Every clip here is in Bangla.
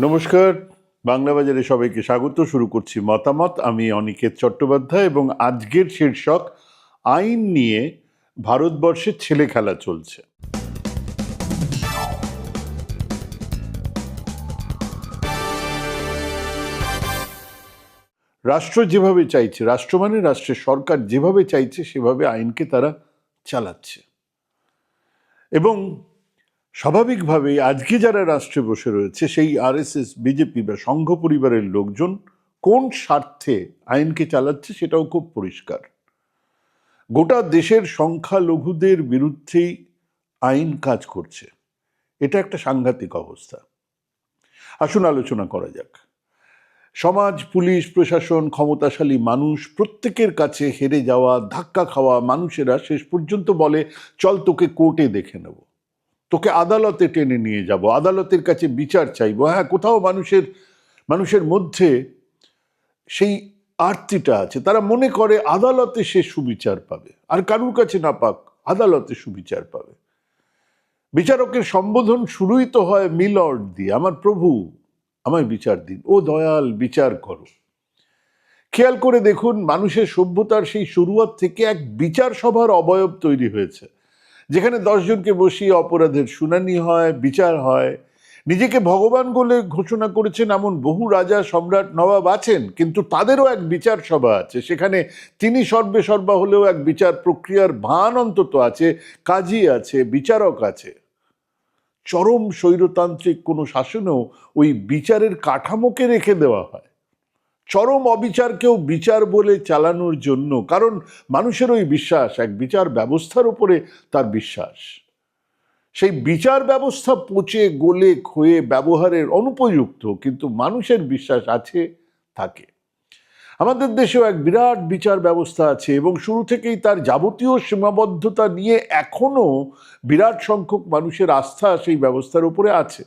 নমস্কার, বাংলা বাজারে সবাইকে স্বাগত। শুরু করছি মতামত। আমি অনিকেত চট্টোপাধ্যায় এবং আজকের শীর্ষক, আইন নিয়ে ভারতবর্ষে ছেলে খেলা চলছে। রাষ্ট্র যেভাবে চাইছে, রাষ্ট্র মানে রাষ্ট্রের সরকার যেভাবে চাইছে, সেভাবে আইনকে তারা চালাচ্ছে। এবং স্বাভাবিকভাবেই আজকে যারা রাষ্ট্রে বসে রয়েছে, সেই আরএসএস, বিজেপি বা সংঘ পরিবারের লোকজন কোন স্বার্থে আইনকে চালাচ্ছে সেটাও খুব পরিষ্কার। গোটা দেশের সংখ্যালঘুদের বিরুদ্ধেই আইন কাজ করছে। এটা একটা সাংঘাতিক অবস্থা। আসুন আলোচনা করা যাক। সমাজ, পুলিশ, প্রশাসন, ক্ষমতাশালী মানুষ প্রত্যেকের কাছে হেরে যাওয়া, ধাক্কা খাওয়া মানুষেরা শেষ পর্যন্ত বলে, চল তোকে কোর্টে দেখে নেব। তোকে আদালতে টেনে নিয়ে যাব, আদালতের কাছে বিচার চাইব। হ্যাঁ কোথাও মানুষের মানুষের মধ্যে সেই আরতিটা আছে। তারা মনে করে আদালতে সে সুবিচার পাবে। আর কারুর কাছে না পাক, আদালতে সুবিচার পাবে। বিচারকের সম্বোধন শুরুই তো হয় মিলর্ড দিয়ে, আমার প্রভু, আমায় বিচার দিন। ও দয়াল, বিচার করো। খেয়াল করে দেখুন, মানুষের সভ্যতার সেই শুরুয়াত থেকে এক বিচার সভার অবয়ব তৈরি হয়েছে। যেখানে দশজনকে বসিয়ে অপরাধের শুনানি হয়, বিচার হয়। নিজেকে ভগবান বলে ঘোষণা করেছেন এমন বহু রাজা, সম্রাট, নবাব আছেন, কিন্তু তাদেরও এক বিচার সভা আছে। সেখানে তিনি সর্বে সর্বা হলেও এক বিচার প্রক্রিয়ার ভান অন্তত আছে কাজী আছে, বিচারক আছে। চরম স্বৈরতান্ত্রিক কোনো শাসনেও ওই বিচারের কাঠামোকে রেখে দেওয়া হয়। চরম অবিচারকেও বিচার বলে চালানোর জন্য, কারণ মানুষের ওই বিশ্বাস, এক বিচার ব্যবস্থার উপরে তার বিশ্বাস। সেই বিচার ব্যবস্থা পচে, গলে, ক্ষয়ে ব্যবহারের অনুপযুক্ত, কিন্তু মানুষের বিশ্বাস আছে থাকে আমাদের দেশেও এক বিরাট বিচার ব্যবস্থা আছে, এবং শুরু থেকেই তার যাবতীয় সীমাবদ্ধতা নিয়ে এখনও বিরাট সংখ্যক মানুষের আস্থা সেই ব্যবস্থার উপরে আছে।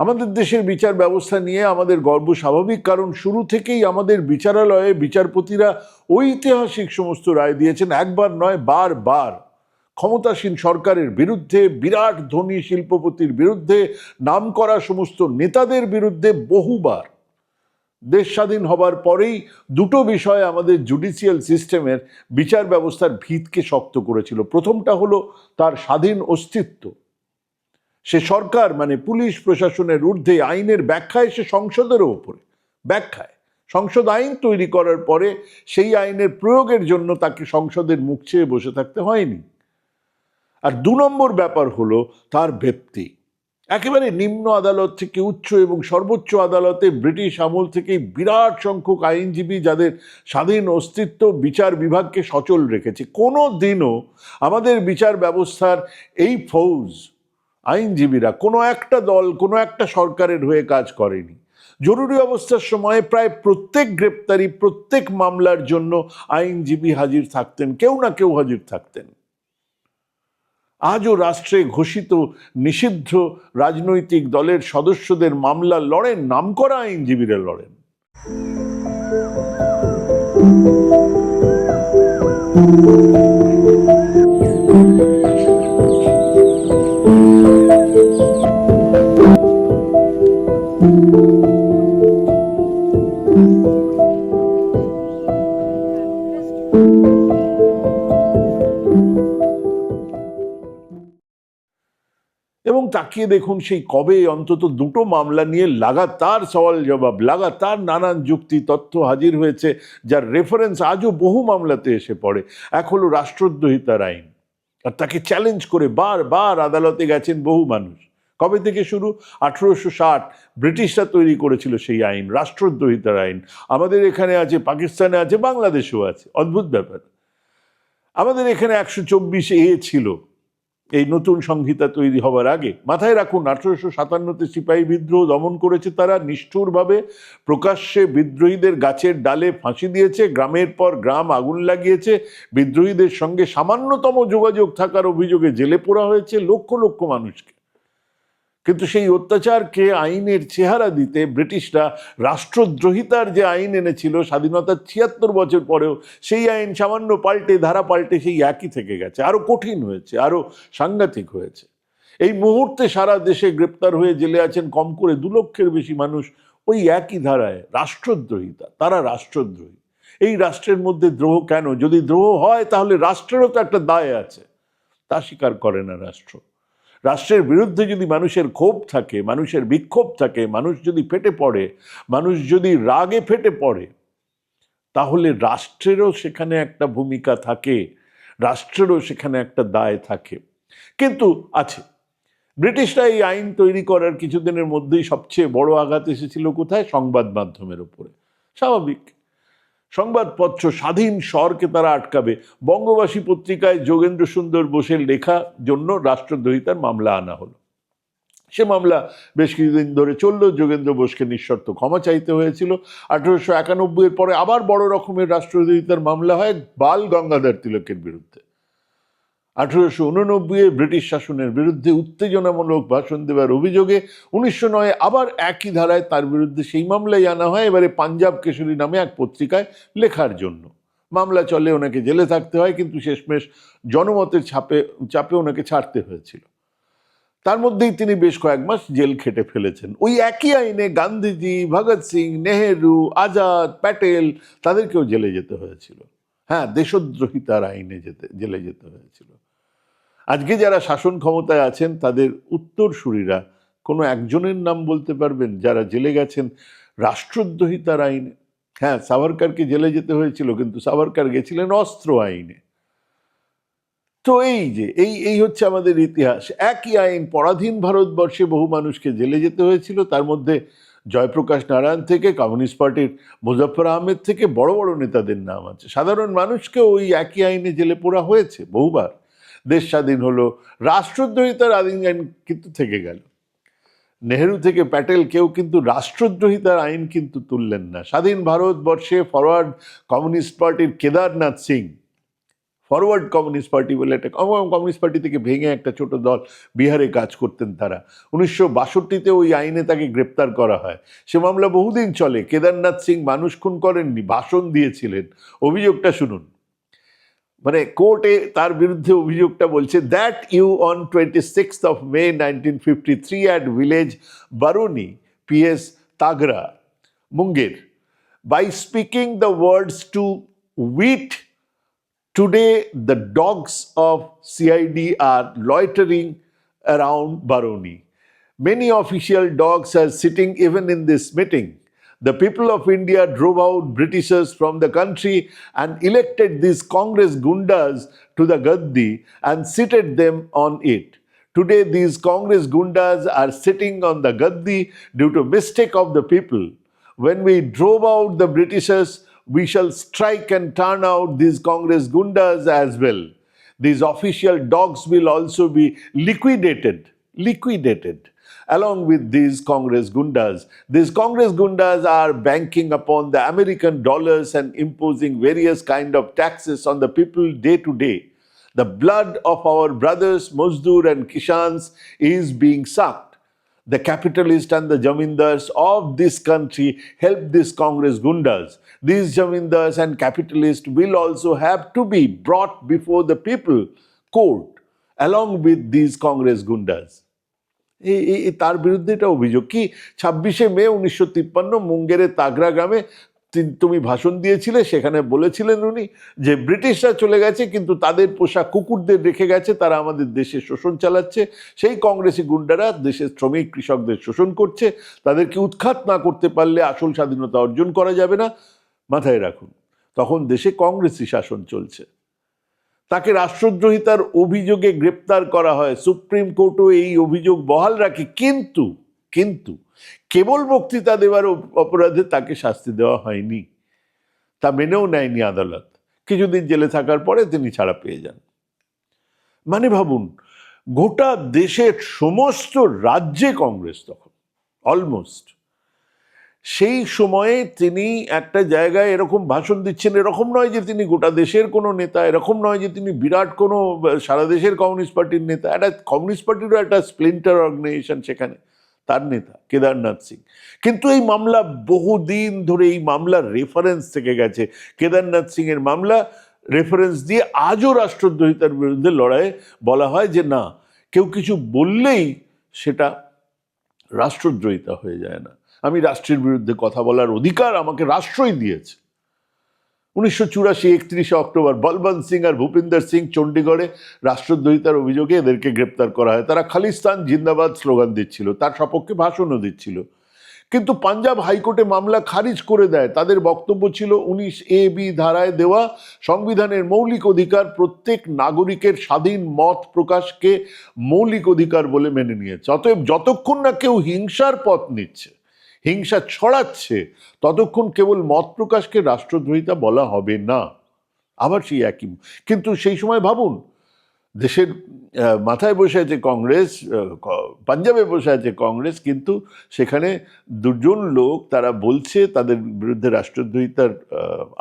আমাদের দেশের বিচার ব্যবস্থা নিয়ে আমাদের গর্ব স্বাভাবিক, কারণ শুরু থেকেই আমাদের বিচারালয়ে বিচারপতিরা ঐতিহাসিক সমস্ত রায় দিয়েছেন। একবার নয়, বারবার। ক্ষমতাসীন সরকারের বিরুদ্ধে, বিরাট ধনী শিল্পপতির বিরুদ্ধে, নাম করা সমস্ত নেতাদের বিরুদ্ধে বহুবার। দেশ স্বাধীন হবার পরেই দুটো বিষয় আমাদের জুডিশিয়াল সিস্টেমের বিচার ব্যবস্থার ভিতকে শক্ত করেছিল। প্রথমটা হলো তার স্বাধীন অস্তিত্ব। সে সরকার মানে পুলিশ প্রশাসনের ঊর্ধ্বে আইনের ব্যাখ্যায় সে সংসদেরও ওপরে ব্যাখ্যায়। সংসদ আইন তৈরি করার পরে সেই আইনের প্রয়োগের জন্য তাকে সংসদের মুখ চেয়ে বসে থাকতে হয়নি। আর দু নম্বর ব্যাপার হলো তার ব্যক্তি। একেবারে নিম্ন আদালত থেকে উচ্চ এবং সর্বোচ্চ আদালতে ব্রিটিশ আমল থেকেই বিরাট সংখ্যক আইনজীবী যাদের স্বাধীন অস্তিত্ব বিচার বিভাগকে সচল রেখেছে। কোনো দিনও আমাদের বিচার ব্যবস্থার এই ফৌজ আইনজীবীরা কোনো একটা দল, কোনো একটা সরকারের হয়ে কাজ করেনি। জরুরি অবস্থার সময়ে প্রায় প্রত্যেক গ্রেপ্তারি, প্রত্যেক মামলার জন্য আইনজীবী হাজির থাকতেন, কেউ না কেউ হাজির থাকতেন। আজও রাষ্ট্রে ঘোষিত নিষিদ্ধ রাজনৈতিক দলের সদস্যদের মামলা লড়েন, নামকরা আইনজীবীরা লড়েন। এবং তাকিয়ে দেখুন সেই কবে অন্তত দুটো মামলা নিয়ে লাগাতার সওয়াল জবাব, লাগাতার নানান যুক্তি তথ্য হাজির হয়েছে, যার রেফারেন্স আজও বহু মামলাতে এসে পড়ে। এক হলো রাষ্ট্রদ্রোহিতার আইন আর তাকে চ্যালেঞ্জ করে বারবার আদালতে গেছেন বহু মানুষ। কবে থেকে শুরু? আঠেরোশো ষাট। ব্রিটিশরা তৈরি করেছিল সেই আইন রাষ্ট্রদ্রোহিতার আইন আমাদের এখানে আছে, পাকিস্তানে আছে, বাংলাদেশেও আছে। অদ্ভুত ব্যাপার। আমাদের এখানে একশো চব্বিশ এ ছিল। এই নতুন সংহিতা তৈরি হবার আগে, মাথায় রাখুন, আঠারোশো সাতান্নতে সিপাহী বিদ্রোহ দমন করেছে তারা, নিষ্ঠুরভাবে প্রকাশ্যে বিদ্রোহীদের গাছের ডালে ফাঁসি দিয়েছে, গ্রামের পর গ্রাম আগুন লাগিয়েছে, বিদ্রোহীদের সঙ্গে সামান্যতম যোগাযোগ থাকার অভিযোগে জেলে পোড়া হয়েছে লক্ষ লক্ষ মানুষকে। কিন্তু সেই অত্যাচারকে আইনের চেহারা দিতে ব্রিটিশরা রাষ্ট্রদ্রোহিতার যে আইন এনেছিল স্বাধীনতার ছিয়াত্তর বছর পরেও, সেই আইন সামান্য পাল্টে, ধারা পাল্টে সেই একই থেকে গেছে। আরও কঠিন হয়েছে, আরও সাংঘাতিক হয়েছে। এই মুহূর্তে সারা দেশে গ্রেপ্তার হয়ে জেলে আছেন কম করে দু লক্ষের বেশি মানুষ ওই একই ধারায়, রাষ্ট্রদ্রোহিতা, তারা রাষ্ট্রদ্রোহী। এই রাষ্ট্রের মধ্যে দ্রোহ কেন? যদি দ্রোহ হয় তাহলে রাষ্ট্রেরও তো একটা দায় আছে। তা স্বীকার করে না রাষ্ট্র। রাষ্ট্রের বিরুদ্ধে যদি মানুষের ক্ষোভ থাকে, মানুষের বিক্ষোভ থাকে, মানুষ যদি ফেটে পড়ে, মানুষ যদি রাগে ফেটে পড়ে, তাহলে রাষ্ট্রেরও সেখানে একটা ভূমিকা থাকে, রাষ্ট্রেরও সেখানে একটা দায় থাকে। কিন্তু আছে, ব্রিটিশরা এই আইন তৈরি করার কিছুদিনের মধ্যেই সবচেয়ে বড় আঘাত এসেছিল কোথায়? সংবাদ মাধ্যমের উপরে। স্বাভাবিক। সংবাদপত্র স্বাধীন স্বরকে তারা আটকাবে। বঙ্গবাসী পত্রিকায় যোগেন্দ্র সুন্দর বোসের লেখা জন্য রাষ্ট্রদ্রোহিতার মামলা আনা হলো। সে মামলা বেশ কিছুদিন ধরে চলল। যোগেন্দ্র বোসকে নিঃশর্ত ক্ষমা চাইতে হয়েছিল। আঠেরোশো একানব্বইয়ের পরে আবার বড় রকমের রাষ্ট্রদ্রোহিতার মামলা হয় বাল গঙ্গাধর তিলকের বিরুদ্ধে। আঠেরোশো উননব্বইয়ে ব্রিটিশ শাসনের বিরুদ্ধে উত্তেজনামূলক ভাষণ দেওয়ার অভিযোগে উনিশশো নয় আবার একই ধারায় তার বিরুদ্ধে সেই মামলায় আনা হয়। এবারে পাঞ্জাব কেশরী নামে এক পত্রিকায় লেখার জন্য। মামলা চলে, ওনাকে জেলে থাকতে হয়, কিন্তু শেষমেশ জনমতের ছাপে, চাপে ওনাকে ছাড়তে হয়েছিল। তার মধ্যেই তিনি বেশ কয়েক মাস জেল খেটে ফেলেছেন। ওই একই আইনে গান্ধীজি, ভগৎ সিং, নেহেরু, আজাদ, প্যাটেল তাদেরকেও জেলে যেতে হয়েছিল। হ্যাঁ দেশদ্রোহিতার আইনে যেতে, জেলে যেতে হয়েছিল। আজকে যারা শাসন ক্ষমতায় আছেন, তাদের উত্তরসূরিরা কোনো একজনের নাম বলতে পারবেন? যারা জেলে গেছেন রাষ্ট্রদ্রোহিতার আইনে। হ্যাঁ সাভারকারকে জেলে যেতে হয়েছিল, কিন্তু সাভারকার গেছিলেন অস্ত্র আইনে। তো এই যে, এই এই হচ্ছে আমাদের ইতিহাস। একই আইন পরাধীন ভারতবর্ষে বহু মানুষকে জেলে যেতে হয়েছিল। তার মধ্যে জয়প্রকাশ নারায়ণ থেকে, কমিউনিস্ট পার্টির মুজফর আহমেদ থেকে বড় বড় নেতাদের নাম আছে। সাধারণ মানুষকে ওই একই আইনে জেলে পোড়া হয়েছে বহুবার। দেশ স্বাধীন হলো রাষ্ট্রদ্রোহিতার আইন আইন কিন্তু থেকে গেল। নেহেরু থেকে প্যাটেল কেউ কিন্তু রাষ্ট্রদ্রোহিতার আইন কিন্তু তুললেন না। স্বাধীন ভারতবর্ষে ফরওয়ার্ড কমিউনিস্ট পার্টির Kedarnath Singh forward communist party বলে একটা কমিউনিস্ট পার্টি থেকে ভেঙে একটা ছোট দল বিহারে কাজ করতেন তারা। উনিশশো বাষট্টিতে ওই আইনে তাকে গ্রেপ্তার করা হয়। সে মামলা বহুদিন চলে। কেদারনাথ সিং মানুষ খুন করেননি, ভাষণ দিয়েছিলেন। অভিযোগটা শুনুন। মানে কোর্টে তার বিরুদ্ধে অভিযোগটা বলছে that you on twenty six of May nineteen fifty three at village Barauni PS Tagra Munger by speaking the words to wit today the dogs of CID are loitering around Barauni many official dogs are sitting even in this meeting The people of India drove out Britishers from the country and elected these Congress gundas to the Gaddi and seated them on it. Today, these Congress gundas are sitting on the Gaddi due to mistake of the people. When we drove out the Britishers, we shall strike and turn out these Congress gundas as well. These official dogs will also be liquidated, liquidated along with these Congress gundas. These Congress gundas are banking upon the American dollars and imposing various kind of taxes on the people day to day. The blood of our brothers Muzdur and Kishans is being sucked. The capitalists and the jamindars of this country help these Congress gundas. These jamindars and capitalists will also have to be brought before the people court along with these Congress gundas. এই তার বিরুদ্ধে এটা অভিযোগ। কি? ছাব্বিশে মে উনিশশো তিপ্পান্ন মুঙ্গেরের তাগরা গ্রামে তুমি ভাষণ দিয়েছিলে, সেখানে বলেছিলেন উনি যে ব্রিটিশরা চলে গেছে, কিন্তু তাদের পোষা কুকুরদের রেখে গেছে, তারা আমাদের দেশে শোষণ চালাচ্ছে। সেই কংগ্রেসি গুন্ডারা দেশের শ্রমিক, কৃষকদের শোষণ করছে। তাদেরকে উৎখাত না করতে পারলে আসল স্বাধীনতা অর্জন করা যাবে না। মাথায় রাখুন, তখন দেশে কংগ্রেসি শাসন চলছে। তাকে রাষ্ট্রদ্রোহিতার অভিযোগে গ্রেপ্তার করা হয়। সুপ্রিম কোর্টও এই অভিযোগ বহাল রাখে। কিন্তু কিন্তু কেবল বক্তৃতা দেওয়ার অপরাধে তাকে শাস্তি দেওয়া হয়নি। তা মেনেও নেয়নি আদালত। কিছুদিন জেলে থাকার পরে তিনি ছাড়া পেয়ে যান। মানে ভাবুন, গোটা দেশের সমস্ত রাজ্যে কংগ্রেস তখন অলমোস্ট সেই সময়ে তিনি একটা জায়গায় এরকম ভাষণ দিচ্ছেন, এরকম নয় যে তিনি গোটা দেশের কোনো নেতা, এরকম নয় যে তিনি বিরাট কোনো, সারা দেশের কমিউনিস্ট পার্টির নেতা। একটা কমিউনিস্ট পার্টিরও একটা স্প্লিন্টার অর্গানাইজেশন সেখানে, তার নেতা, কেদারনাথ সিং। কিন্তু এই মামলা বহুদিন ধরে, এই মামলার রেফারেন্স থেকে গেছে। কেদারনাথ সিং এর মামলা রেফারেন্স দিয়ে আজও রাষ্ট্রদ্রোহিতার বিরুদ্ধে লড়াইয়ে বলা হয় যে না, কেউ কিছু বললেই সেটা রাষ্ট্রদ্রোহিতা হয়ে যায় না। আমি রাষ্ট্রের বিরুদ্ধে কথা বলার অধিকার আমাকে রাষ্ট্রই দিয়েছে। উনিশশো চুরাশি একত্রিশে অক্টোবর বলবন্ত সিং আর ভূপিন্দর সিং চণ্ডীগড়ে রাষ্ট্রদ্রোহিতার অভিযোগে এদেরকে গ্রেপ্তার করা হয়। তারা খালিস্তান জিন্দাবাদ স্লোগান দিচ্ছিল, তার সপক্ষে ভাষণও দিচ্ছিল। কিন্তু পাঞ্জাব হাইকোর্টে মামলা খারিজ করে দেয়। তাদের বক্তব্য ছিল, উনিশ এ বি ধারায় দেওয়া সংবিধানের মৌলিক অধিকার প্রত্যেক নাগরিকের স্বাধীন মত প্রকাশকে মৌলিক অধিকার বলে মেনে নিয়েছে। অতএব যতক্ষণ না কেউ হিংসার পথ নিচ্ছে হিংসা ছড়াচ্ছে, ততক্ষণ কেবল মত প্রকাশকে রাষ্ট্রদ্রোহিতা বলা হবে না। আবার সেই একই, কিন্তু সেই সময় ভাবুন, দেশের মাথায় বসে আছে কংগ্রেস পাঞ্জাবে বসে আছে কংগ্রেস, কিন্তু সেখানে দুজন লোক তারা বলছে তাদের বিরুদ্ধে রাষ্ট্রদ্রোহিতার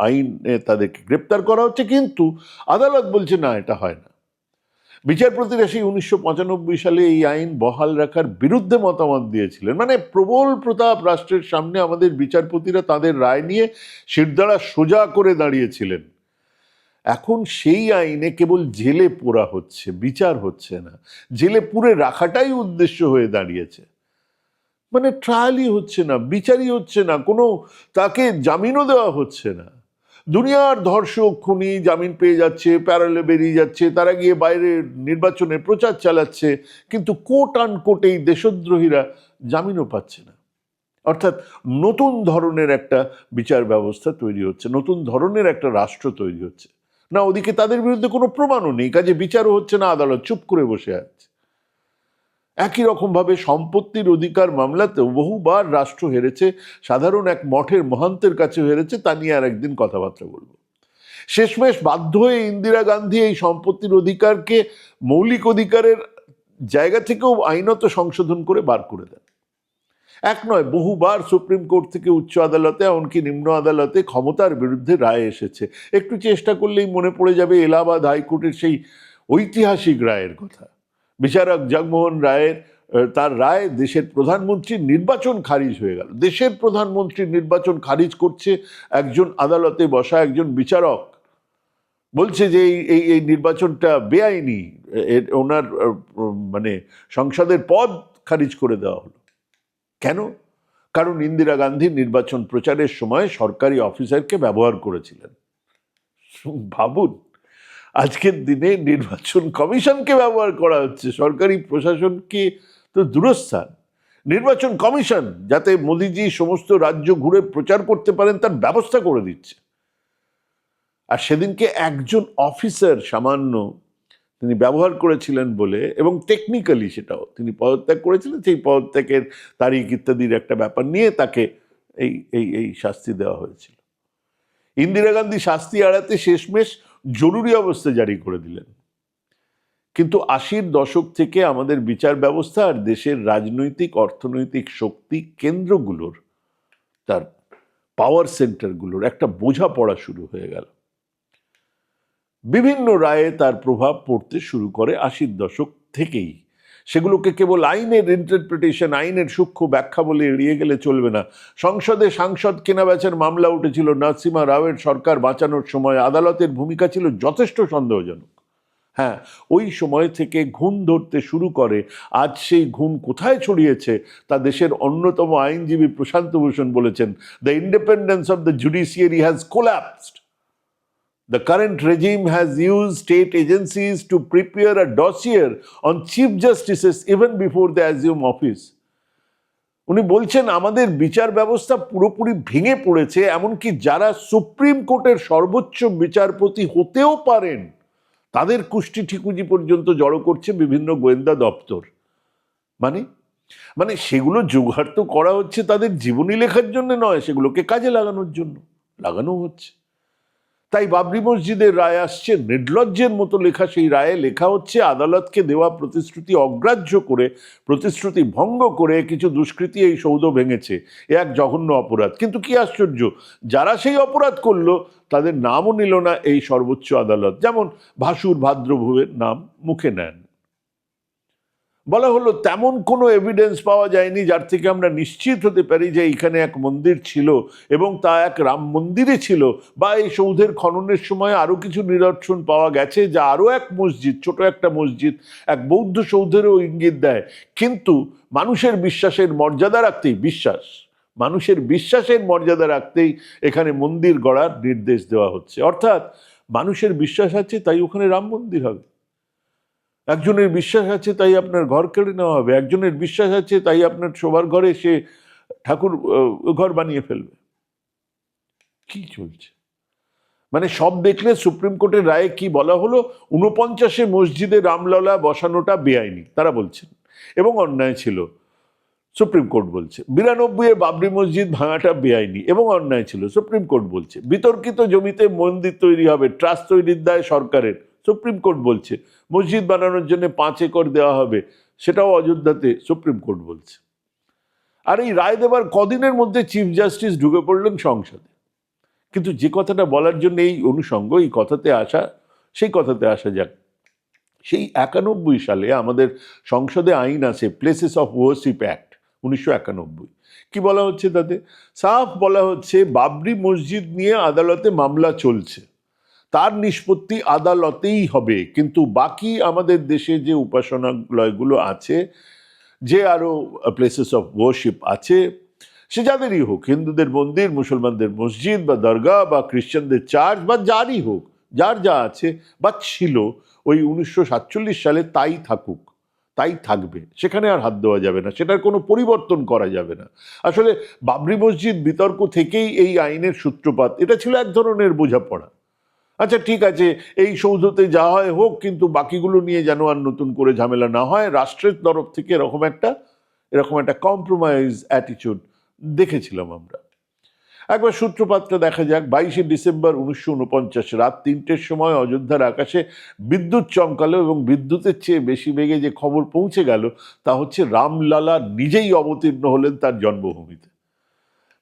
আইনে তাদেরকে গ্রেপ্তার করা হচ্ছে, কিন্তু আদালত বলছে না, এটা হয় না। বিচারপতিরা সেই উনিশশো পঁচানব্বই সালে এই আইন বহাল রাখার বিরুদ্ধে মতামত দিয়েছিলেন। মানে প্রবল প্রতাপ রাষ্ট্রের সামনে আমাদের বিচারপতিরা তাদের রায় নিয়ে শিরদাঁড়া সোজা করে দাঁড়িয়েছিলেন। এখন সেই আইনে কেবল জেলে পোড়া হচ্ছে, বিচার হচ্ছে না। জেলে পুরে রাখাটাই উদ্দেশ্য হয়ে দাঁড়িয়েছে। মানে ট্রায়ালই হচ্ছে না, বিচারই হচ্ছে না, কোনো তাকে জামিনও দেওয়া হচ্ছে না। দুনিয়ার ধর্ষক খুনি জামিন পেয়ে যাচ্ছে প্যারালে বেরিয়ে যাচ্ছে, তারা গিয়ে বাইরে নির্বাচনে প্রচার চালাচ্ছে, কিন্তু কোট আন কোট এই দেশদ্রোহীরা জামিনও পাচ্ছে না। অর্থাৎ নতুন ধরনের একটা বিচার ব্যবস্থা তৈরি হচ্ছে, নতুন ধরনের একটা রাষ্ট্র তৈরি হচ্ছে। না, ওদিকে তাদের বিরুদ্ধে কোনো প্রমাণও নেই, কাজে বিচারও হচ্ছে না, আদালত চুপ করে বসে আছে। একই রকমভাবে সম্পত্তির অধিকার মামলাতেও বহুবার রাষ্ট্র হেরেছে, সাধারণ এক মঠের মহান্তের কাছে হেরেছে, তা নিয়ে আর একদিন কথাবার্তা বলব। শেষমেশ বাধ্য হয়ে ইন্দিরা গান্ধী এই সম্পত্তির অধিকারকে মৌলিক অধিকারের জায়গা থেকেও আইনত সংশোধন করে বার করে দেন। এক নয়, বহুবার সুপ্রিম কোর্ট থেকে উচ্চ আদালতে, এমনকি নিম্ন আদালতে ক্ষমতার বিরুদ্ধে রায় এসেছে। একটু চেষ্টা করলেই মনে পড়ে যাবে এলাহাবাদ হাইকোর্টের সেই ঐতিহাসিক রায়ের কথা। বিচারক জগমোহন রায়ের তার রায় দেশের প্রধানমন্ত্রীর নির্বাচন খারিজ হয়ে গেল। দেশের প্রধানমন্ত্রীর নির্বাচন খারিজ করছে একজন আদালতে বসা একজন বিচারক। বলছে যে এই এই নির্বাচনটা বেআইনি ওনার মানে সংসদের পদ খারিজ করে দেওয়া হলো। কেন? কারণ ইন্দিরা গান্ধী নির্বাচন প্রচারের সময় সরকারি অফিসারকে ব্যবহার করেছিলেন। ভাবুন আজকের দিনে নির্বাচন কমিশনকে ব্যবহার করা হচ্ছে। সরকারি প্রশাসনকে তো দূরস্থান। নির্বাচন কমিশন যাতে মোদিজি সমস্ত রাজ্য ঘুরে প্রচার করতে পারেন, তার ব্যবস্থা করে দিচ্ছে। আর সেদিনকে একজন অফিসার সামান্য তিনি ব্যবহার করেছিলেন বলে এবং টেকনিক্যালি সেটাও তিনি পদত্যাগ করেছিলেন, সেই পদত্যাগের তারিখ ইত্যাদির একটা ব্যাপার নিয়ে তাকে এই এই এই শাস্তি দেওয়া হয়েছিল। ইন্দিরা গান্ধী শাস্তি এড়াতে শেষমেশ জরুরি অবস্থা জারি করে দিলেন। কিন্তু আশির দশক থেকে আমাদের বিচার ব্যবস্থা আর দেশের রাজনৈতিক, অর্থনৈতিক শক্তি কেন্দ্রগুলোর, তার পাওয়ার সেন্টারগুলোর একটা বোঝা পড়া শুরু হয়ে গেল। বিভিন্ন রায়ে তার প্রভাব পড়তে শুরু করে আশির দশক থেকেই। সেগুলোকে কেবল আইনের ইন্টারপ্রিটেশন আইনের সূক্ষ্ম ব্যাখ্যা বলে এড়িয়ে গেলে চলবে না। সংসদে সাংসদ কেনাবেচার মামলা উঠেছিল নরসিমা রাওয়ের সরকার বাঁচানোর সময় আদালতের ভূমিকা ছিল যথেষ্ট সন্দেহজনক। হ্যাঁ ওই সময় থেকে ঘুণ ধরতে শুরু করে। আজ সেই ঘুণ কোথায় ছড়িয়েছে তা দেশের অন্যতম আইনজীবী প্রশান্ত ভূষণ বলেছেন। The independence of the judiciary has collapsed The current regime has used state agencies to prepare a dossier on chief justices even before they assume office. উনি বলছেন, আমাদের বিচার ব্যবস্থা পুরোপুরি ভেঙে পড়েছে, এমনকি যারা সুপ্রিম কোর্টের সর্বোচ্চ বিচারপতি হতেও পারেন, তাদের কুষ্টি ঠিকুজি পর্যন্ত জড়ো করছে বিভিন্ন গোয়েন্দা দপ্তর। মানে? মানে সেগুলো তো করা হচ্ছে তাদের জীবনী লেখার জন্য নয়, সেগুলোকে কাজে লাগানোর জন্য। লাগানো হচ্ছে। তাই বাবরি মসজিদের রায় আসছে, নির্লজ্জের মতো লেখা সেই রায়ে লেখা হচ্ছে, আদালতকে দেওয়া প্রতিশ্রুতি অগ্রাহ্য করে, প্রতিশ্রুতি ভঙ্গ করে কিছু দুষ্কৃতি এই সৌধ ভেঙেছে। এ এক জঘন্য অপরাধ। কিন্তু কি আশ্চর্য, যারা সেই অপরাধ করল, তাদের নামও নিল না এই সর্বোচ্চ আদালত। যেমন ভাসুর ভাদ্রভূয়ের নাম মুখে নেন। বলা হলো, তেমন কোনো এভিডেন্স পাওয়া যায়নি যার থেকে আমরা নিশ্চিত হতে পারি যে এখানে এক মন্দির ছিল এবং তা এক রাম মন্দিরে ছিল বা এই সৌধের খননের সময় আরও কিছু নিদর্শন পাওয়া গেছে যা আরও এক মসজিদ, ছোট একটা মসজিদ, এক বৌদ্ধ সৌধেরও ইঙ্গিত দেয়। কিন্তু মানুষের বিশ্বাসের মর্যাদা রাখতেই, বিশ্বাস, মানুষের বিশ্বাসের মর্যাদা রাখতেই এখানে মন্দির গড়ার নির্দেশ দেওয়া হচ্ছে। অর্থাৎ মানুষের বিশ্বাস আছে, তাই ওখানে রাম মন্দির হবে। একজনের বিশ্বাস আছে, তাই আপনার ঘর কেড়ে নেওয়া হবে। একজনের বিশ্বাস আছে, তাই আপনার শোবার ঘরে সে ঠাকুর ঘর বানিয়ে ফেলবে। কি চলছে? মানে সব দেখলে সুপ্রিম কোর্টের রায়ে কি বলা হলো? উনপঞ্চাশে মসজিদে রামললা বসানোটা বেআইনি, তারা বলছেন। এবং অন্যায় ছিল, সুপ্রিম কোর্ট বলছে। বিরানব্বই বাবরি মসজিদ ভাঙাটা বেআইনি, এবং অন্যায় ছিল, সুপ্রিম কোর্ট বলছে। বিতর্কিত জমিতে মন্দির তৈরি হবে, ট্রাস্ট তৈরির দায় সরকারের। সুপ্রিম কোর্ট বলছে। মসজিদ বানানোর জন্য পাঁচ একর দেওয়া হবে, সেটাও অযোধ্যাতে সুপ্রিম কোর্ট বলছে। আর এই রায় দেবার কদিনের মধ্যে চিফ জাস্টিস ঢুকে পড়লেন সংসদে। কিন্তু যে কথাটা বলার জন্য এই অনুষঙ্গ, এই কথাতে আসা, সেই কথাতে আসা যাক। সেই একানব্বই সালে আমাদের সংসদে আইন আছে প্লেসেস অফ ওয়ার্শিপ অ্যাক্ট উনিশশো একানব্বই। কি বলা হচ্ছে তাতে? সাফ বলা হচ্ছে, বাবরি মসজিদ নিয়ে আদালতে মামলা চলছে। তার নিষ্পত্তি আদালতেই হবে। কিন্তু বাকি আমাদের দেশে যে উপাসনালয়গুলো আছে, যে আরও প্লেসেস অফ ওয়ার্শিপ আছে, সে যাদেরই হোক, হিন্দুদের মন্দির, মুসলমানদের মসজিদ বা দরগা বা খ্রিশ্চানদের চার্চ বা যারই হোক, যার যা আছে, বা ছিল, ওই উনিশশো সাতচল্লিশ সালে তাই থাকুক, তাই থাকবে। সেখানে আর হাত দেওয়া যাবে না, সেটার কোনো পরিবর্তন করা যাবে না। আসলে বাবরি মসজিদ বিতর্ক থেকেই এই আইনের সূত্রপাত, এটা ছিল এক ধরনের বোঝাপড়া। আচ্ছা ঠিক আছে, এই সৌধতে যা হয় হোক, কিন্তু বাকিগুলো নিয়ে যেন আর নতুন করে ঝামেলা না হয়। রাষ্ট্রের তরফ থেকে এরকম একটা এরকম একটা কম্প্রোমাইজ অ্যাটিচিউড দেখেছিলাম আমরা। একবার সূত্রপাতটা দেখা যাক, বাইশে ডিসেম্বর উনিশশো উনপঞ্চাশ রাত তিনটের সময় অযোধ্যার আকাশে বিদ্যুৎ চমকালো এবং বিদ্যুতের চেয়ে বেশি বেগে যে খবর পৌঁছে গেল, তা হচ্ছে রামলালা নিজেই অবতীর্ণ হলেন তার জন্মভূমিতে।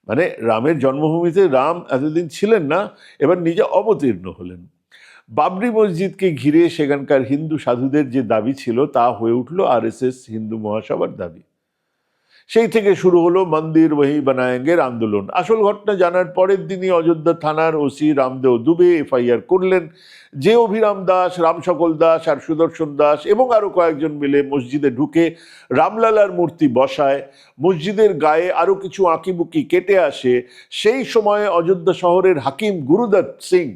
মানে রামের জন্মভূমিতে রাম এতদিন ছিলেন না, এবার নিজে অবতীর্ণ হলেন। বাবরি মসজিদকে ঘিরে সেখানকার হিন্দু সাধুদের যে দাবি ছিল তা হয়ে উঠল আরএসএস হিন্দু মহাসভার দাবি। সেই থেকে শুরু হলো মন্দির ওহি বানায়েঙ্গের আন্দোলন। আসল ঘটনা জানার পরের দিনই অযোধ্যা থানার ওসি রামদেও দুবে এফআইআর করলেন। যে অভিরাম দাস রামসকল দাস আর সুদর্শন দাস এবং আরও কয়েকজন মিলে মসজিদে ঢুকে রামলালার মূর্তি বসায়। মসজিদের গায়ে আরও কিছু আঁকিবুকি কেটে আসে। সেই সময়ে অযোধ্যা শহরের হাকিম গুরুদত্ত সিং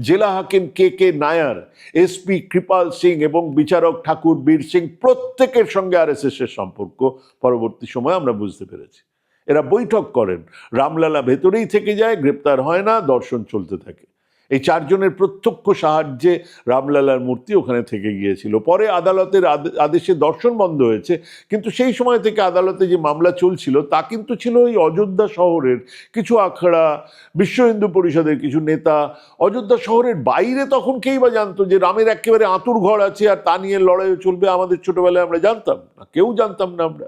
জেলা হাকিম K K Nair SP Kripal Singh এবং বিচারক ঠাকুর বীর সিং প্রত্যেকের সঙ্গে আর এর সম্পর্ক পরবর্তী সময় আমরা বুঝতে পেরেছি। এরা বৈঠক করেন। রামলালা ভেতরেই থেকে যায়, গ্রেপ্তার হয় না, দর্শন চলতে থাকে। এই চারজনের প্রত্যক্ষ সাহায্যে রামলালার মূর্তি ওখানে থেকে গিয়েছিল। পরে আদালতের আদে- আদেশে দর্শন বন্ধ হয়েছে, কিন্তু সেই সময় থেকে আদালতে যে মামলা চলছিল, তা কিন্তু ছিল ওই অযোধ্যা শহরের কিছু আখড়া, বিশ্ব হিন্দু পরিষদের কিছু নেতা। অযোধ্যা শহরের বাইরে তখন কেই বা জানতো যে রামের একেবারে আঁতুর ঘর আছে আর তা নিয়ে লড়াই চলবে আমাদের ছোটবেলায় আমরা জানতাম না, কেউ জানতাম না আমরা।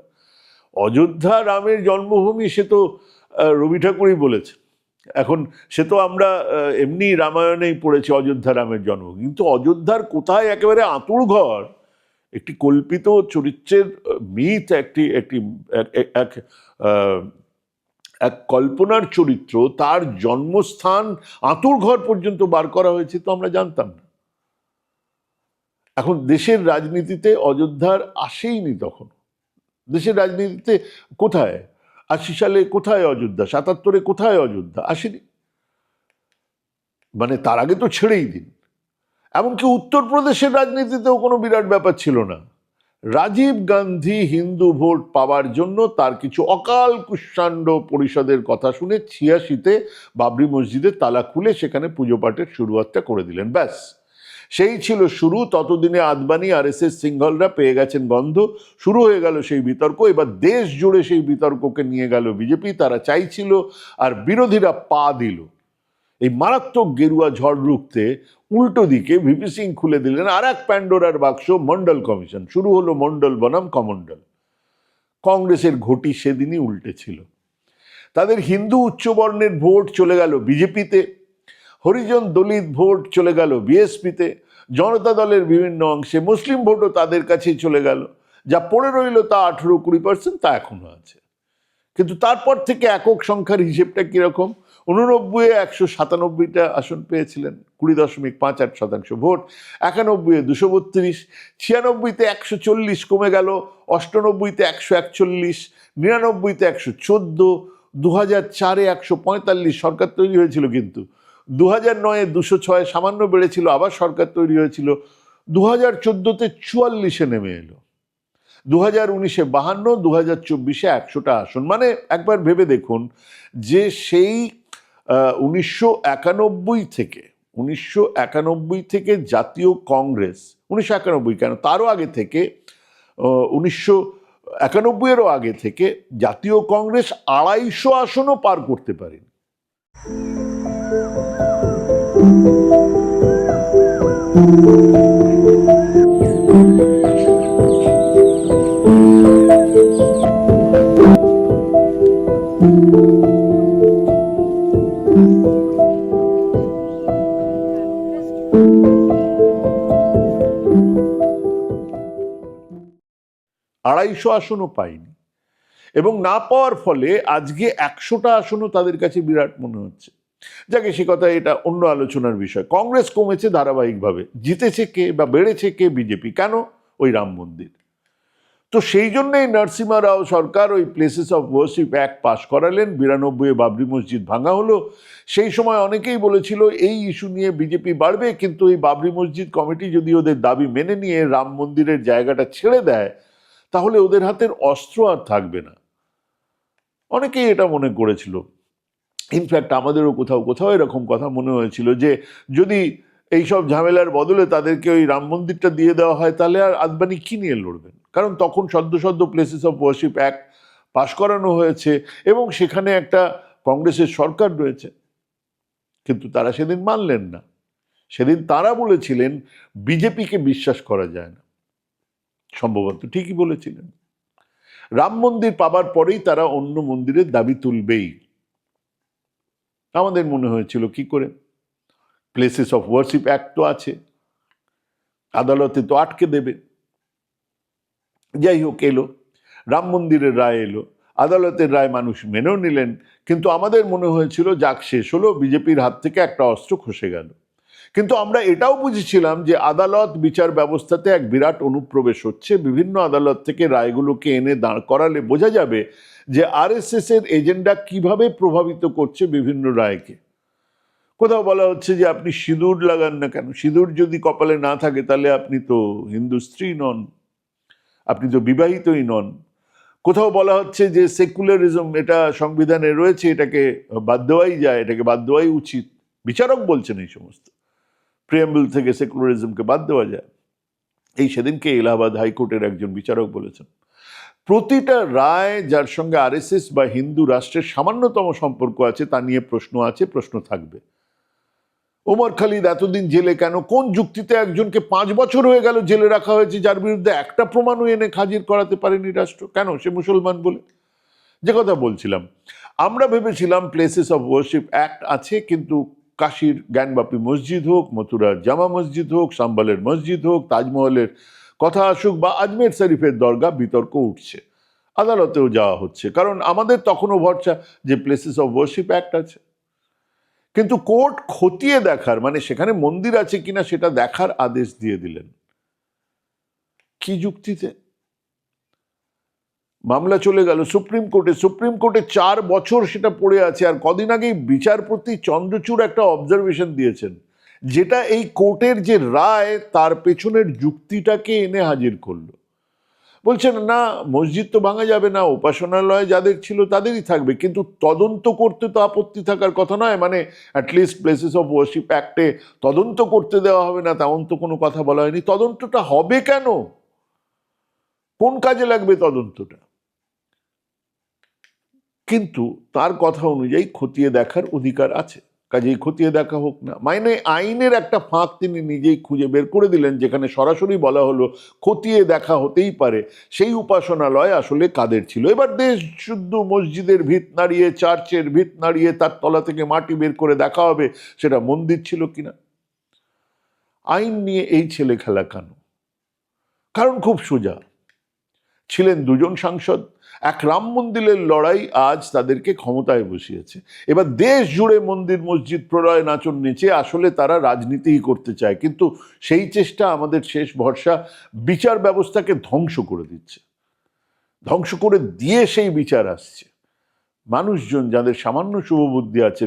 অযোধ্যা রামের জন্মভূমি সে তো রবি ঠাকুরই বলেছে এখন সে তো আমরা এমনি রামায়ণেই পড়েছি, অযোধ্যা রামের জন্ম। কিন্তু অযোধ্যার কোথায় একেবারে আঁতুর ঘর? একটি কল্পিত চরিত্রের মিথ একটি একটি, এক- এক- কল্পনার চরিত্র, তার জন্মস্থান আঁতুর ঘর পর্যন্ত বার করা হয়েছে তো আমরা জানতাম না। এখন দেশের রাজনীতিতে অযোধ্যার আসেইনি তখন। দেশের রাজনীতিতে কোথায়? আশি সালে কোথায় অযোধ্যা? সাতাত্তরে কোথায় অযোধ্যা? আসেনি। মানে তার আগে তো ছেড়েই দিন। এমনকি উত্তরপ্রদেশের রাজনীতিতেও কোনো বিরাট ব্যাপার ছিল না। রাজীব গান্ধী হিন্দু ভোট পাওয়ার জন্য তার কিছু অকাল কুষ্মাণ্ড পরিষদের কথা শুনে ছিয়াশিতে বাবরি মসজিদে তালা খুলে সেখানে পুজো পাঠের শুরুয়াতটা করে দিলেন। ব্যাস। সেই ছিল শুরু, ততদিনে আদবানি আর এস এস সিংহলরা পেয়ে গেছেন গন্ধ শুরু হয়ে গেল সেই বিতর্ক, এবার দেশ জুড়ে সেই বিতর্ককে নিয়ে গেল বিজেপি, তারা চাইছিল আর বিরোধীরা পা দিল। এই মারাত্মক গেরুয়া ঝড় রুখতে উল্টো দিকে ভিপি সিং খুলে দিলেন আর এক প্যান্ডোরার বাক্স, মন্ডল কমিশন। শুরু হলো মন্ডল বনাম, কমন্ডল। কংগ্রেসের ঘটি সেদিনই উল্টে ছিল। তাদের হিন্দু উচ্চবর্ণের ভোট চলে গেল বিজেপিতে, হরিজন দলিত ভোট চলে গেল বিএসপিতে জনতা দলের বিভিন্ন অংশে মুসলিম ভোটও তাদের কাছেই চলে গেল। যা পড়ে রইল তা আঠেরো কুড়ি পার্সেন্ট তা এখনও আছে। কিন্তু তারপর থেকে একক সংখ্যার হিসেবটা কীরকম? উননব্বই একশো সাতানব্বইটা আসন পেয়েছিলেন, কুড়ি দশমিক পাঁচ আট শতাংশ ভোট একানব্বই দুশো বত্রিশ, ছিয়ানব্বইতে একশো চল্লিশ কমে গেল, অষ্টানব্বইতে একশো একচল্লিশ, নিরানব্বইতে একশো চোদ্দ দু হাজার চারে একশো পঁয়তাল্লিশ সরকার তৈরি হয়েছিল কিন্তু। দু হাজার নয়ে দুশো ছয় সামান্য বেড়েছিল, আবার সরকার তৈরি হয়েছিল। দু হাজার চোদ্দোতে চুয়াল্লিশে নেমে এলো। দু হাজার উনিশে বাহান্ন দু হাজার চব্বিশে একশোটা আসন। মানে একবার ভেবে দেখুন যে সেই উনিশশো একানব্বই থেকে, উনিশশো একানব্বই থেকে জাতীয় কংগ্রেস, উনিশশো একানব্বই কেন? তারও আগে থেকে উনিশশো একানব্বইয়েরও আগে থেকে জাতীয় কংগ্রেস আড়াইশো আসনও পার করতে পারেনি। আড়াইশো আসনও পায়নি এবং না পাওয়ার ফলে আজকে একশোটা আসনও তাদের কাছে বিরাট মনে হচ্ছে। যাকে সে কথা, এটা অন্য আলোচনার বিষয়। কংগ্রেস কমেছে ধারাবাহিকভাবে। জিতেছে কে বা বেড়েছে কে বিজেপি? কেন? ওই রাম মন্দির। তো সেই জন্যই নরসিমা রাও সরকার ওই places of worship act pass করালেন। বিরানব্বই বাবরি মসজিদ ভাঙা হলো। সেই সময় অনেকেই বলেছিল, এই ইস্যু নিয়ে বিজেপি বাড়বে। কিন্তু এই বাবরি মসজিদ কমিটি যদি ওদের দাবি মেনে নিয়ে রাম মন্দিরের জায়গাটা ছেড়ে দেয়, তাহলে ওদের হাতের অস্ত্র আর থাকবে না। অনেকেই এটা মনে করেছিল। ইনফ্যাক্ট আমাদেরও কোথাও কোথাও এরকম কথা মনে হয়েছিল যে যদি এইসব ঝামেলার বদলে তাদেরকে ওই রাম মন্দিরটা দিয়ে দেওয়া হয়, তাহলে আর আদবানি কি নিয়ে লড়বেন? কারণ তখন সদ্য সদ্য places of worship act pass করানো হয়েছে এবং সেখানে একটা কংগ্রেসের সরকার রয়েছে। কিন্তু তারা সেদিন মানলেন না। সেদিন তারা বলেছিলেন, বিজেপিকে বিশ্বাস করা যায় না। সম্ভবত ঠিকই বলেছিলেন। রাম মন্দির পাবার পরেই তারা অন্য মন্দিরের দাবি তুলবেই। আমাদের মনে হয়েছিল কি করে? প্লেসেস অফ ওয়ার্শিপ অ্যাক্ট তো আছে। আদালতে তো আটকে দেবে। যাই হোক, এলো। রাম মন্দিরের রায় এলো। আদালতের রায় মানুষ মেনেও নিলেন। কিন্তু আমাদের মনে হয়েছিল, যাক, শেষ হলো, বিজেপির হাত থেকে একটা অস্ত্র খসে গেল। কিন্তু আমরা এটাও বুঝেছিলাম যে আদালত বিচার ব্যবস্থাতে এক বিরাট অনুপ্রবেশ হচ্ছে। বিভিন্ন আদালত থেকে রায়গুলোকে এনে দাঁড় করালে বোঝা যাবে যে আরএসএস এর এজেন্ডা কীভাবে প্রভাবিত করছে বিভিন্ন রায়কে। কোথাও বলা হচ্ছে যে আপনি সিঁদুর লাগান না কেন? সিঁদুর যদি কপালে না থাকে তাহলে আপনি তো হিন্দু স্ত্রী নন, আপনি তো বিবাহিতই নন। কোথাও বলা হচ্ছে যে সেকুলারিজম এটা সংবিধানে রয়েছে, এটাকে বাদ দেওয়াই যায়, এটাকে বাদ দেওয়াই উচিত। বিচারক বলছেন এই সমস্ত। প্রিয়াম্বল থেকে সেকুলারিজমকে বাদ দেওয়া যায়। এই সেদিনকে এলাহাবাদ হাইকোর্টের একজন বিচারক বলেছেন, প্রতিটা রায় যার সঙ্গে আরএসএস বা হিন্দু রাষ্ট্রের সামান্যতম সম্পর্ক আছে, তা নিয়ে প্রশ্ন আছে, প্রশ্ন থাকবে। ওমর খালিদ এতদিন জেলে কেন? কোন যুক্তিতে একজনকে পাঁচ বছর হয়ে গেল জেলে রাখা হয়েছে, যার বিরুদ্ধে একটা প্রমাণও এনে হাজির করাতে পারেনি রাষ্ট্র? কেন? সে মুসলমান বলে। যে কথা বলছিলাম, আমরা ভেবেছিলাম প্লেসেস অফ ওয়ার্শিপ অ্যাক্ট আছে, কিন্তু কাশীর জ্ঞানবাপী মসজিদ হোক মথুরার জামা মসজিদ হোক, সাম্বালের মসজিদ হোক, তাজমহলের কথা আসুক বা আজমের শরীফের দরগা বিতর্ক উঠছে। আদালতেও যাওয়া হচ্ছে। কারণ আমাদের তখনও ভরসা যে প্লেসেস অফ ওয়ার্শিপ অ্যাক্ট আছে। কিন্তু কোর্ট খতিয়ে দেখার মানে সেখানে মন্দির আছে কিনা সেটা দেখার আদেশ দিয়ে দিলেন। কি যুক্তিতে? মামলা চলে গেল, সুপ্রিম কোর্টে সুপ্রিম কোর্টে চার বছর সেটা পড়ে আছে আর কদিন আগেই বিচারপতি চন্দ্রচূড় একটা অবজারভেশন দিয়েছেন, যেটা এই কোর্টের যে রায় তার পেছনের যুক্তিটাকে এনে হাজির করল। বলছেন, না, মসজিদ তো ভাঙা যাবে না, উপাসনালয় যাদের ছিল তাদেরই থাকবে, কিন্তু তদন্ত করতে তো আপত্তি থাকার কথা নয় মানে at least places of worship অ্যাক্টে তদন্ত করতে দেওয়া হবে না, তেমন তো কোনো কথা বলা হয়নি, তদন্তটা হবে কেন? কোন কাজে লাগবে তদন্তটা? কিন্তু তার কথা অনুযায়ী খতিয়ে দেখার অধিকার আছে। কাজেই খতিয়ে দেখা হোক না। মানে আইনের একটা ফাঁক তিনি নিজেই খুঁজে বের করে দিলেন, যেখানে সরাসরি বলা হলো, খতিয়ে দেখা হতেই পারে। সেই উপাসনালয় আসলে কাদের ছিল? এবার দেশ শুদ্ধ মসজিদের ভিত নাড়িয়ে, চার্চের ভিত নাড়িয়ে তার তলা থেকে মাটি বের করে দেখা হবে, সেটা মন্দির ছিল কিনা? আইন নিয়ে এই ছেলে খেলা কেন? কারণ খুব সোজা। ছিলেন দুজন সাংসদ। এক রাম মন্দিরের লড়াই আজ তাদেরকে ক্ষমতায় বসিয়েছে। এবার দেশ জুড়ে মন্দির, মসজিদ, প্রলয়, নাচন নেচে আসলে তারা রাজনীতিই করতে চায়। কিন্তু সেই চেষ্টা আমাদের শেষ ভরসা বিচার ব্যবস্থাকে ধ্বংস করে দিচ্ছে। ধ্বংস করে দিয়ে সেই বিচার আসছে। মানুষজন যাদের সামান্য শুভবুদ্ধি আছে